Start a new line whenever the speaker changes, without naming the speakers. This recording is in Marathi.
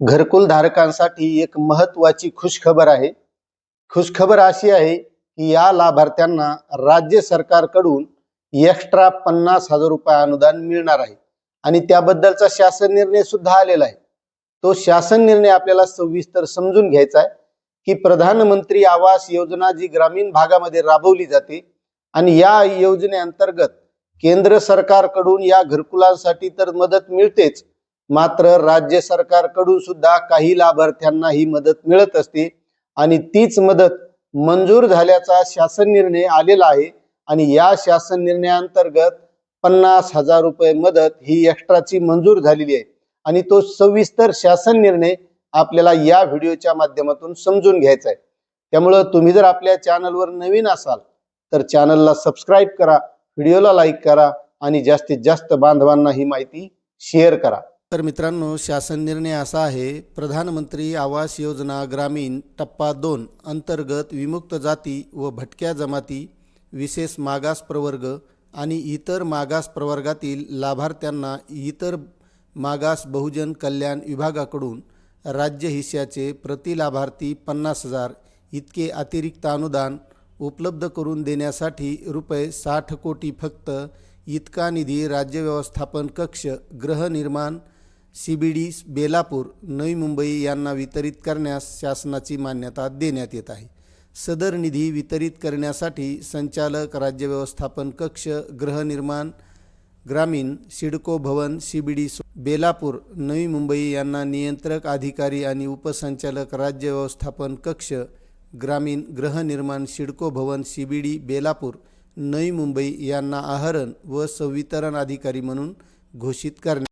घरकुल धारकांसाठी एक महत्वाची खुशखबर आहे. खुशखबर अशी आहे की या लाभार्थ्यांना राज्य सरकारकडून एक्स्ट्रा पन्नास हजार रुपये अनुदान मिळणार आहे आणि त्याबद्दलचा शासन निर्णय सुद्धा आलेला आहे. तो शासन निर्णय आपल्याला सविस्तर समजून घ्यायचा आहे की प्रधानमंत्री आवास योजना जी ग्रामीण भागामध्ये राबवली जाते आणि या योजनेअंतर्गत केंद्र सरकारकडून या घरकुलांसाठी तर मदत मिळतेच मात्र राज्य सरकारकडून सुद्धा काही लाभार्थ्यांना ही मदत मिळत असते. आणि तीच मदत मंजूर झाल्याचा शासन निर्णय आलेला आहे. आणि या शासन निर्णयाअंतर्गत पन्नास हजार रुपये मदत ही एक्स्ट्राची मंजूर झालेली आहे. आणि तो सविस्तर शासन निर्णय आपल्याला या व्हिडिओच्या माध्यमातून समजून घ्यायचा आहे. त्यामुळं तुम्ही जर आपल्या चॅनलवर नवीन असाल तर चॅनलला सबस्क्राईब करा व्हिडिओला लाईक करा आणि जास्तीत जास्त बांधवांना ही माहिती शेअर करा. तर मित्रांनो शासन निर्णय असा आहे प्रधानमंत्री आवास योजना ग्रामीण टप्पा दोन अंतर्गत विमुक्त जाती व भटक्या जमाती विशेष मागास प्रवर्ग आणि इतर मागास प्रवर्गातील लाभार्थ्यांना इतर मागास बहुजन कल्याण विभागाकडून राज्य हिश्श्याचे प्रति लाभार्थी पन्नास हजार इतके अतिरिक्त अनुदान उपलब्ध करून देण्यासाठी रुपये साठ कोटी फक्त इतका निधी राज्य व्यवस्थापन कक्ष गृहनिर्माण C B D Belapur Navi Mumbai यांना वितरित करण्यास शासनाची मान्यता देण्यात येत आहे. सदर निधी वितरित करण्यासाठी संचालक राज्य व्यवस्थापन कक्ष गृहनिर्माण ग्रामीण सिडको भवन C B D Belapur Navi Mumbai यांना नियंत्रक अधिकारी आणि उपसंचालक राज्य व्यवस्थापन कक्ष ग्रामीण गृहनिर्माण सिडको भवन C B D Belapur Navi Mumbai यांना आहरण व संवितरण अधिकारी म्हणून घोषित करण्यात